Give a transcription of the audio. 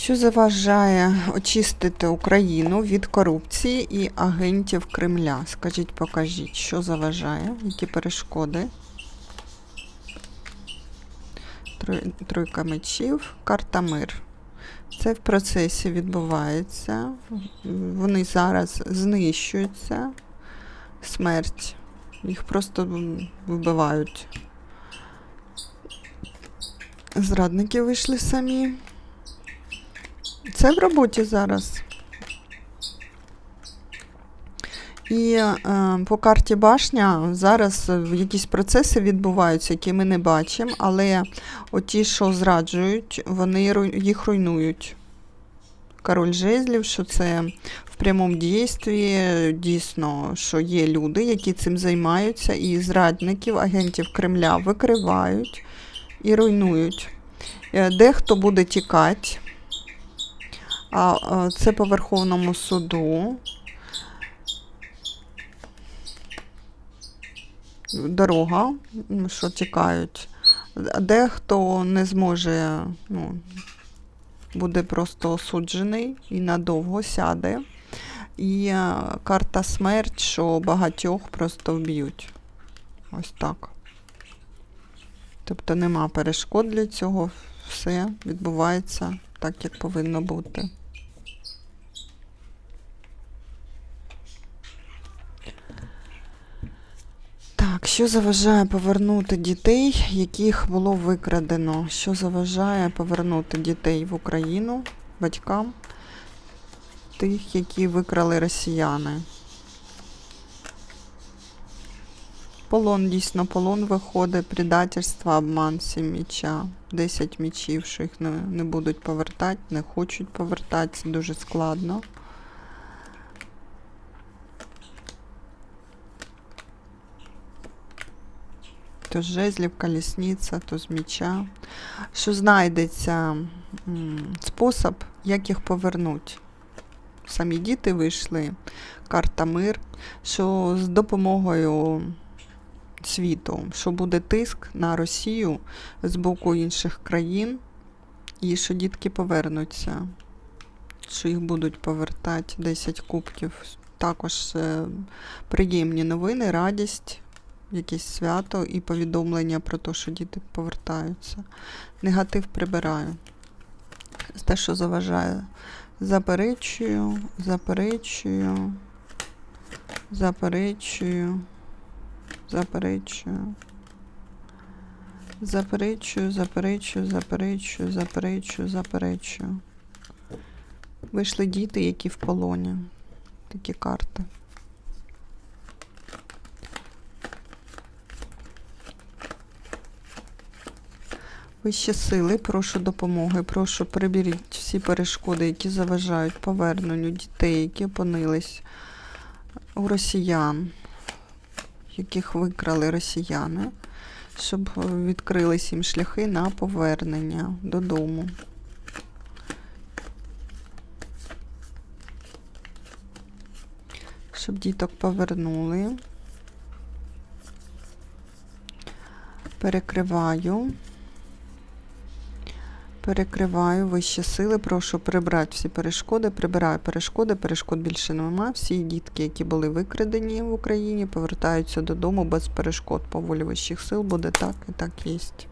Що заважає очистити Україну від корупції і агентів Кремля? Скажіть, покажіть, що заважає, які перешкоди? Тройка мечів, карта мир. Це в процесі відбувається. Вони зараз знищуються. Смерть. Їх просто вбивають. Зрадники вийшли самі. Це в роботі зараз. І е, по карті башня зараз якісь процеси відбуваються, які ми не бачимо, але оті, що зраджують, вони їх руйнують. Король жезлів, що це в прямому дійстві, дійсно, що є люди, які цим займаються, і зрадників, агентів Кремля викривають і руйнують. Е, Дехто буде тікати. А це по Верховному суду. Дорога, що тікають. Дехто не зможе, ну, буде просто осуджений і надовго сяде. І е, карта смерть, що багатьох просто вб'ють. Ось так. Тобто нема перешкод для цього, все відбувається так, як повинно бути. Так, що заважає повернути дітей, яких було викрадено? Що заважає повернути дітей в Україну батькам тих, які викрали росіяни? Полон, дійсно, полон виходить, предательство, обман, сім міча, 10 мічів, що їх не, не будуть повертати, не хочуть повертати, це дуже складно. То з жезлів, колісниця, то з міча. Що знайдеться спосіб, як їх повернути. Самі діти вийшли, карта мир, що з допомогою світу, що буде тиск на Росію з боку інших країн, і що дітки повернуться, що їх будуть повертати 10 кубків. Також е, приємні новини, радість, якесь свято і повідомлення про те, що діти повертаються. Негатив прибираю. Те, що заважає. Заперечую, заперечую, заперечую. Заперечую. Заперечую, заперечую, заперечую, заперечую, заперечую. Вийшли діти, які в полоні. Такі карти. Вищі сили, прошу допомоги, прошу приберіть всі перешкоди, які заважають поверненню дітей, які опинились у росіян яких викрали росіяни, щоб відкрились їм шляхи на повернення додому. Щоб діток повернули. Перекриваю. Перекриваю вищі сили, прошу прибрати всі перешкоди, прибираю перешкоди, перешкод більше нема. Всі дітки, які були викрадені в Україні, повертаються додому без перешкод по волі вищих сил. Буде так і так єсть.